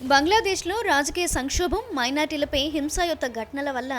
బంగ్లాదేశ్లో రాజకీయ సంక్షోభం మైనార్టీలపై హింసాయుత ఘటనల వల్ల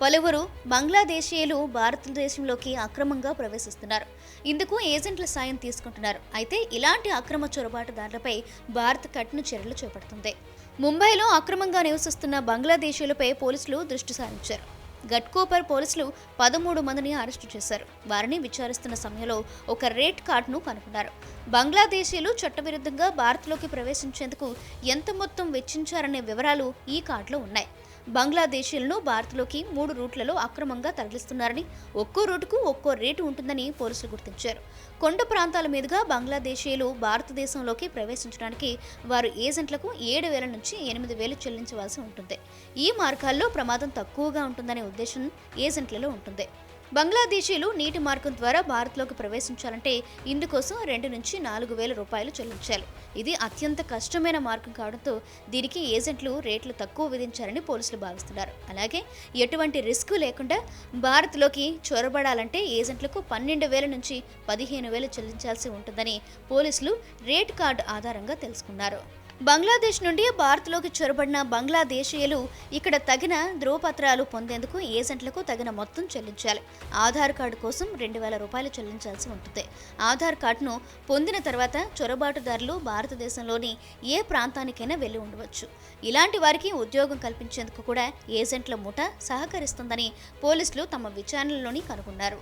పలువురు బంగ్లాదేశీయులు భారతదేశంలోకి అక్రమంగా ప్రవేశిస్తున్నారు. ఇందుకు ఏజెంట్ల సాయం తీసుకుంటున్నారు. అయితే ఇలాంటి అక్రమ చొరబాటుదారులపై భారత్ కఠిన చర్యలు చేపడుతుంది. ముంబైలో అక్రమంగా నివసిస్తున్న బంగ్లాదేశీయులపై పోలీసులు దృష్టి సారించారు. గట్కోపర్ పోలీసులు పదమూడు మందిని అరెస్టు చేశారు. వారిని విచారిస్తున్న సమయంలో ఒక రేట్ కార్డును కనుగొన్నారు బంగ్లాదేశీలు చట్టవిరుద్ధంగా భారత్లోకి ప్రవేశించేందుకు ఎంత మొత్తం వెచ్చించారనే వివరాలు ఈ కార్డులో ఉన్నాయి. బంగ్లాదేశీయులను భారత్లోకి మూడు రూట్లలో అక్రమంగా తరలిస్తున్నారని ఒక్కో రూటుకు ఒక్కో రేటు ఉంటుందని పోలీసులు గుర్తించారు. కొండ ప్రాంతాల మీదుగా బంగ్లాదేశీయులు భారతదేశంలోకి ప్రవేశించడానికి వారు ఏజెంట్లకు ఏడు వేల నుంచి ఎనిమిది వేలు చెల్లించవలసి ఉంటుంది. ఈ మార్గాల్లో ప్రమాదం తక్కువగా ఉంటుందనే ఉద్దేశం ఏజెంట్లలో ఉంటుంది. బంగ్లాదేశీలు నీటి మార్గం ద్వారా భారత్లోకి ప్రవేశించాలంటే ఇందుకోసం రెండు నుంచి నాలుగు వేల రూపాయలు చెల్లించాలి. ఇది అత్యంత కష్టమైన మార్గం కావడంతో దీనికి ఏజెంట్లు రేట్లు తక్కువ విధించారని పోలీసులు భావిస్తున్నారు. అలాగే ఎటువంటి రిస్క్ లేకుండా భారత్లోకి చొరబడాలంటే ఏజెంట్లకు పన్నెండు వేల నుంచి పదిహేను వేలు చెల్లించాల్సి ఉంటుందని పోలీసులు రేట్ కార్డు ఆధారంగా తెలుసుకున్నారు. బంగ్లాదేశ్ నుండి భారత్లోకి చొరబడిన బంగ్లాదేశీయులు ఇక్కడ తగిన ధ్రువపత్రాలు పొందేందుకు ఏజెంట్లకు తగిన మొత్తం చెల్లించాలి. ఆధార్ కార్డు కోసం రెండు వేల రూపాయలు చెల్లించాల్సి ఉంటుంది. ఆధార్ కార్డును పొందిన తర్వాత చొరబాటుదారులు భారతదేశంలోని ఏ ప్రాంతానికైనా వెళ్ళి ఉండవచ్చు. ఇలాంటి వారికి ఉద్యోగం కల్పించేందుకు కూడా ఏజెంట్ల ముఠ సహకరిస్తుందని పోలీసులు తమ విచారణలోని కనుగొన్నారు.